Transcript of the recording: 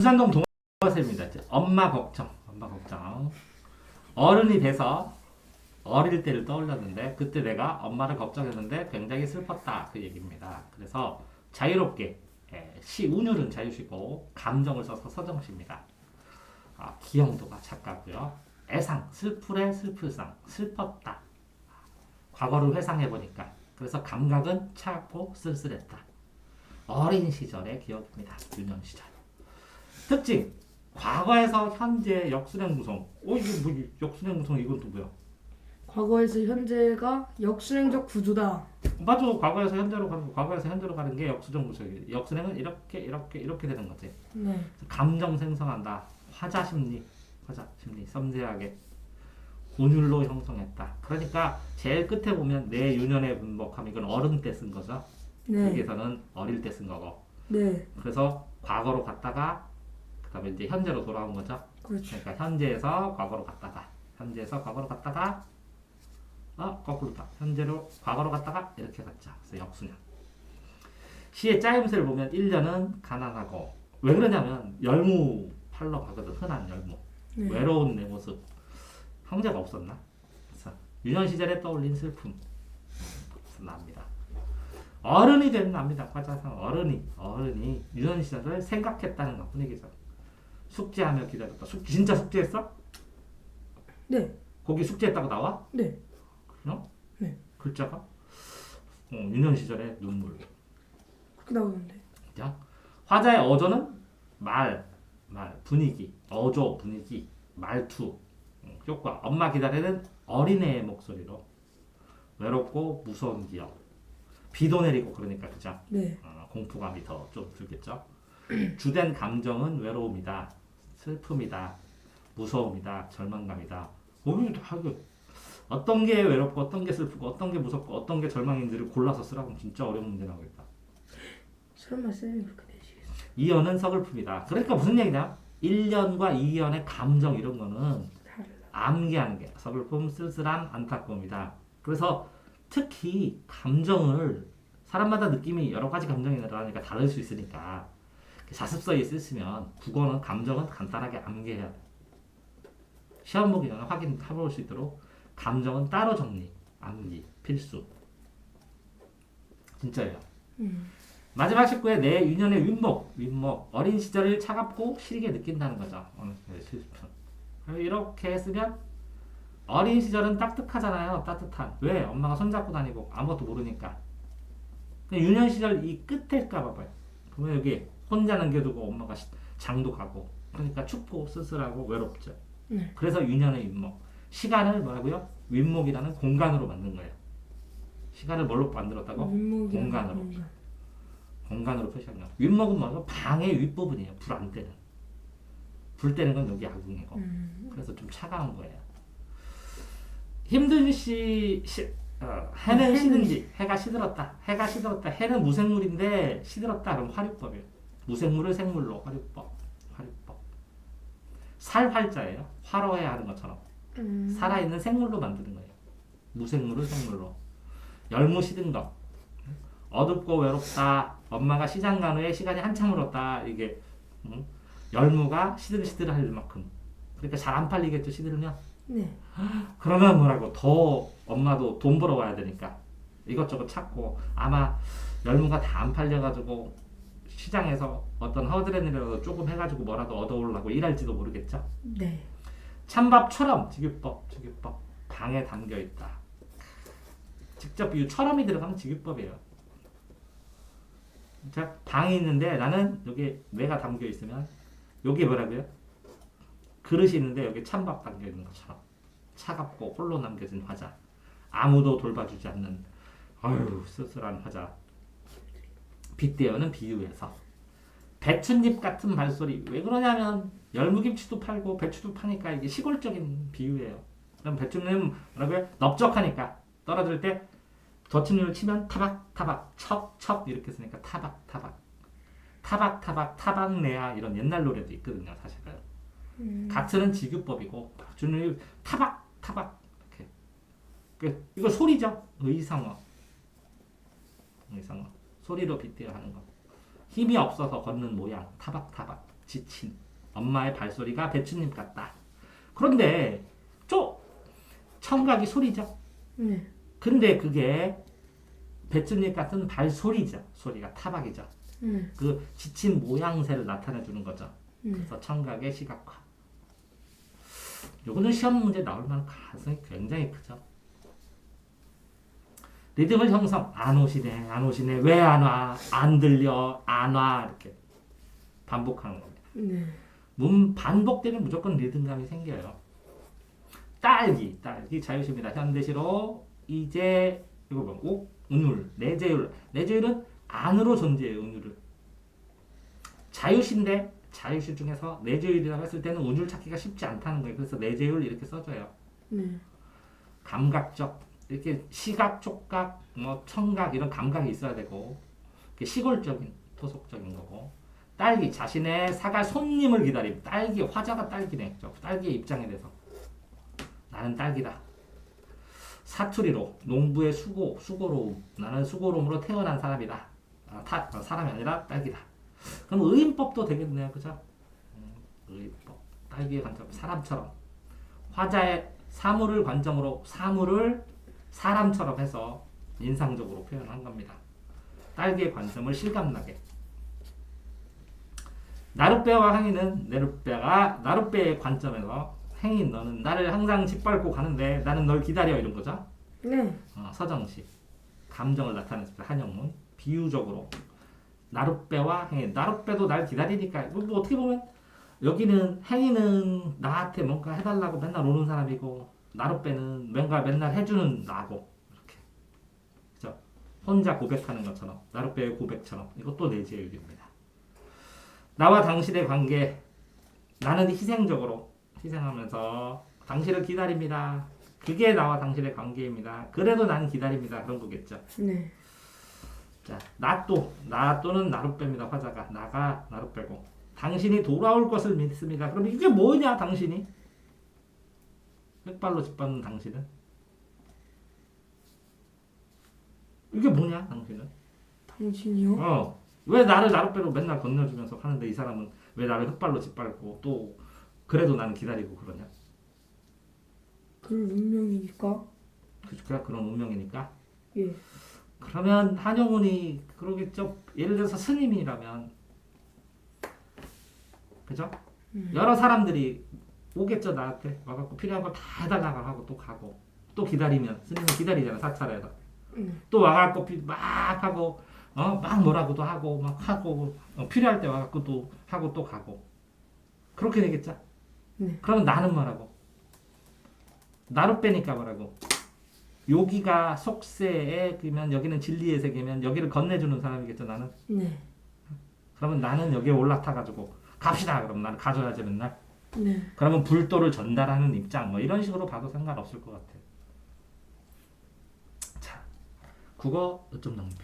부산동 동화쌤입니다. 엄마 걱정, 엄마 걱정. 어른이 돼서 어릴 때를 떠올렸는데 그때 내가 엄마를 걱정했는데 굉장히 슬펐다 그 얘기입니다. 그래서 자유롭게 예, 시 운율은 자유시고 감정을 써서 서정시입니다. 아, 기영도가 작가고요. 애상 슬프래 슬플상 슬펐다. 과거를 회상해 보니까 그래서 감각은 차갑고 쓸쓸했다. 어린 시절의 기억입니다. 유년 시절. 특징 과거에서 현재 역순행 구성. 어 이게 뭐 역순행 구성 이건 또 뭐야? 과거에서 현재가 역순행적 구조다. 맞아. 과거에서 현재로 가는 거. 과거에서 현재로 가는 게 역수정 구성이에요. 역순행은 이렇게 이렇게 이렇게 되는 거지. 네. 감정 생성한다. 화자 심리, 화자 심리 섬세하게 운율로 형성했다. 그러니까 제일 끝에 보면 내 유년의 분복함 이건 어른 때 쓴 거죠. 네. 여기에서는 어릴 때 쓴 거고. 네. 그래서 과거로 갔다가 그다음에 이제 현재로 돌아온 거죠. 그렇죠. 그러니까 현재에서 과거로 갔다가 현재에서 과거로 갔다가 어 거꾸로다. 현재로 과거로 갔다가 이렇게 갔죠. 그래서 역순형. 시의 짜임새를 보면 1년은 가난하고 왜 그러냐면 열무 팔러 가거든 흔한 열무 네. 외로운 내 모습 형제가 없었나? 그래서 유년 시절에 떠올린 슬픔 음, 납니다. 어른이 되면 납니다. 화자상 어른이 어른이 유년 시절을 생각했다는 것 분위기죠. 숙제하며 기다렸다. 숙 진짜 숙제했어? 네. 거기 숙제했다고 나와? 네. 어? 네. 글자가? 어, 유년 시절의 눈물. 그렇게 나오는데. 자, 화자의 어조는 말, 말, 분위기, 어조, 분위기, 말투, 음, 효과. 엄마 기다리는 어린애의 목소리로 외롭고 무서운 기억. 비도 내리고 그러니까 그죠? 네. 어, 공포감이 더 좀 들겠죠. 주된 감정은 외로움이다, 슬픔이다, 무서움이다, 절망감이다. 다 이거 어떤 게 외롭고 어떤 게 슬프고 어떤 게 무섭고 어떤 게 절망인지를 골라서 쓰라고 진짜 어려운 문제 나오겠다. 설마 쌤이 그렇게 되시겠어요? 이연은 서글픔이다. 그러니까 무슨 얘기냐? 1년과 2년의 감정 이런 거는 달라. 암기하는 게 서글픔, 쓸쓸함, 안타까움이다. 그래서 특히 감정을 사람마다 느낌이 여러 가지 감정이 나니까 다를 수 있으니까 자습서에 쓰시면 국어는 감정은 간단하게 암기해야 돼. 시험 보기 전에 확인해볼 수 있도록 감정은 따로 정리, 암기, 필수. 진짜예요. 음. 마지막 19에 내 유년의 윗목, 윗목, 어린 시절을 차갑고 시리게 느낀다는 거죠. 어느 네. 이렇게 했으면 어린 시절은 따뜻하잖아요. 따뜻한. 왜? 엄마가 손잡고 다니고 아무것도 모르니까. 유년 시절 이 끝에일까 봐봐요. 그러면 여기 혼자 남겨두고 엄마가 시- 장도 가고 그러니까 춥고 쓸쓸하고 외롭죠. 네. 그래서 유년의 윗목. 시간을 뭐라고요? 윗목이라는 공간으로 만든 거예요. 시간을 뭘로 만들었다고? 공간으로. 공간. 공간으로 표시한 거. 윗목은 뭐고 방의 윗부분이에요. 불 안 때는. 불 때는 건 여기 아궁이고. 음. 그래서 좀 차가운 거예요. 힘든 시, 시 어, 해는 해는 시든지 해가 시들었다. 해가 시들었다. 해는 무생물인데 시들었다. 그럼 화류법이에요. 무생물을 생물로 화류법. 화류법. 살 활자예요. 화로해야 하는 것처럼. 음. 살아있는 생물로 만드는 거예요. 무생물을 생물로. 열무 시든 것. 어둡고 외롭다. 엄마가 시장 간 후에 시간이 한참 흘렀다. 이게 음? 열무가 시들시들할 만큼. 그러니까 잘 안 팔리겠죠. 시들면. 네. 그러면 뭐라고 더 엄마도 돈 벌어 와야 되니까 이것저것 찾고 아마 열무가 다 안 팔려가지고 시장에서 어떤 허드렛이라도 조금 해가지고 뭐라도 얻어오려고 일할지도 모르겠죠. 네. 찬밥처럼 직유법, 직유법 방에 담겨 있다. 직접 이 처럼이 들어가면 직유법이에요. 자, 방이 있는데 나는 여기 뇌가 담겨 있으면 여기 뭐라고요? 그릇이 있는데 여기 찬밥 담겨 있는 것처럼 차갑고 홀로 남겨진 화자. 아무도 돌봐주지 않는 아유 쓸쓸한 화자. 빗대어는 비유해서 배춧잎 같은 발소리. 왜 그러냐면 열무김치도 팔고 배추도 파니까 이게 시골적인 비유예요. 그럼 배추는 뭐라고요? 넓적하니까 떨어질 때 덧침률을 치면 타박 타박 척척 이렇게 쓰니까 타박 타박. 타박 타박 타박 내야 이런 옛날 노래도 있거든요 사실은. 음. 가트는 직유법이고 배추는 타박 타박 이렇게. 그 이거 소리죠? 의상어. 의상어 소리로 빗대어 하는 거 힘이 없어서 걷는 모양 타박 타박 지친 엄마의 발소리가 배추잎 같다. 그런데 좀 청각이 소리죠. 네. 근데 그게 배추잎 같은 발소리죠. 소리가 타박이죠. 네. 그 지친 모양새를 나타내 주는 거죠. 네. 그래서 청각의 시각화. 요거는 시험 문제 나올 만한 가능성이 굉장히 크죠. 리듬을 형성. 안 오시네, 안 오시네. 왜 안 와? 안 들려, 안 와. 이렇게 반복하는 겁니다. 네. 문 반복되면 무조건 리듬감이 생겨요. 딸기, 딸기 자유시입니다. 현대시로 이제 이거 뭐 옥, 운율, 내재율. 내재율은 안으로 존재해요. 운율은. 자유시인데 자유시 중에서 내재율이라고 했을 때는 운율 찾기가 쉽지 않다는 거예요. 그래서 내재율 이렇게 써줘요. 네. 감각적 이렇게 시각, 촉각, 뭐 청각 이런 감각이 있어야 되고 시골적인 토속적인 거고. 딸기 자신의 사갈 손님을 기다림. 딸기 화자가 딸기네 저 딸기의 입장에 대해서. 나는 딸기다. 사투리로 농부의 수고 수고로움. 나는 수고로움으로 태어난 사람이다. 아, 타, 어, 사람이 아니라 딸기다. 그럼 의인법도 되겠네요. 그죠? 음, 의인법. 딸기의 관점 사람처럼. 화자의 사물을 관점으로 사물을 사람처럼 해서 인상적으로 표현한 겁니다. 딸기의 관점을 실감나게. 나룻배와 행위는 나룻배가 나룻배의 관점에서 행위 너는 나를 항상 짓밟고 가는데 나는 널 기다려 이런 거죠. 네. 어, 서정시 감정을 나타냈습니다. 한영문 비유적으로 나룻배와 행위 나룻배도 날 기다리니까 뭐, 뭐 어떻게 보면 여기는 행위는 나한테 뭔가 해달라고 맨날 오는 사람이고 나룻배는 뭔가 맨날 해주는 나고 이렇게 그죠? 혼자 고백하는 것처럼 나룻배의 고백처럼 이것도 내재율입니다. 나와 당신의 관계 나는 희생적으로 희생하면서 당신을 기다립니다. 그게 나와 당신의 관계입니다. 그래도 난 기다립니다. 그런 거겠죠. 네. 자, 나 또, 나 또는 나룻배입니다. 화자가 나가 나룻배고 당신이 돌아올 것을 믿습니다. 그럼 이게 뭐냐, 당신이? 흑발로 짓밟는 당신은? 이게 뭐냐, 당신은? 당신이요? 어, 왜 나를 나룻배로 맨날 건너주면서 하는데 이 사람은 왜 나를 흑발로 짓밟고 또 그래도 나는 기다리고 그러냐? 그 운명이니까. 그러니까 그런 운명이니까. 예. 그러면 한영훈이 그러겠죠. 예를 들어서 스님이라면 그죠? 음. 여러 사람들이 오겠죠 나한테 와갖고 필요한 거 다 해달라고 하고 또 가고 또 기다리면 스님은 기다리잖아 사찰에서 음. 또 와갖고 피- 막 하고 어 막 뭐라고도 하고 막 하고 어, 필요할 때 와갖고 또 하고 또 가고 그렇게 되겠죠? 네. 그러면 나는 뭐라고? 나로 빼니까 뭐라고? 여기가 속세에 그러면 여기는 진리의 세계면 여기를 건네주는 사람이겠죠 나는 네. 그러면 나는 여기에 올라타가지고 갑시다 그럼 나는 가져야지 맨날 네. 그러면 불도를 전달하는 입장 뭐 이런 식으로 봐도 상관없을 것 같아요 자 국어 어쩜 낭비